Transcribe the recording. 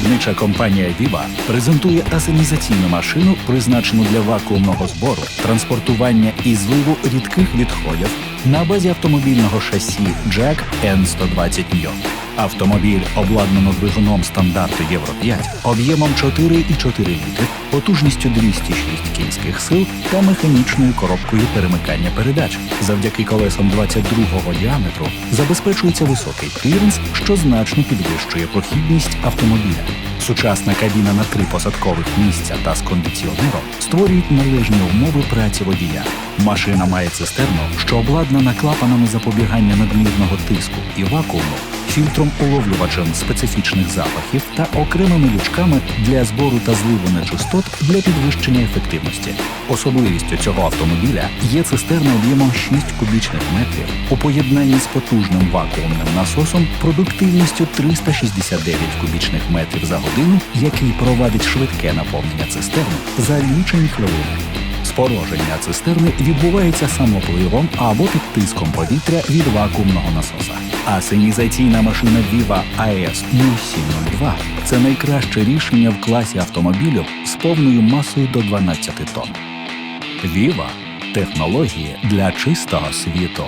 Виробнича компанія Viva презентує асенізаційну машину, призначену для вакуумного збору, транспортування і зливу рідких відходів на базі автомобільного шасі Jack N120 Neo. Автомобіль обладнано двигуном стандарту Євро 5 об'ємом 4,4 літри, потужністю 206 кінських сил та механічною коробкою перемикання передач. Завдяки колесам 22-го діаметру забезпечується високий кліренс, що значно підвищує прохідність автомобіля. Сучасна кабіна на три посадкових місця та з кондиціонером створюють належні умови праці водія. Машина має цистерну, що обладнана клапанами запобігання надмірного тиску і вакууму, фільтром уловлювачем специфічних запахів та окремими лючками для збору та зливу нечистот для підвищення ефективності. Особливістю цього автомобіля є цистерна об'ємом 6 кубічних метрів у поєднанні з потужним вакуумним насосом продуктивністю 369 кубічних метрів за годину, який провадить швидке наповнення цистерни за лічені хвилини. Спороження цистерни відбувається самопливом або під тиском повітря від вакуумного насоса. А синізаційна машина Viva AS 0702 – це найкраще рішення в класі автомобілів з повною масою до 12 тонн. Viva – технології для чистого світу.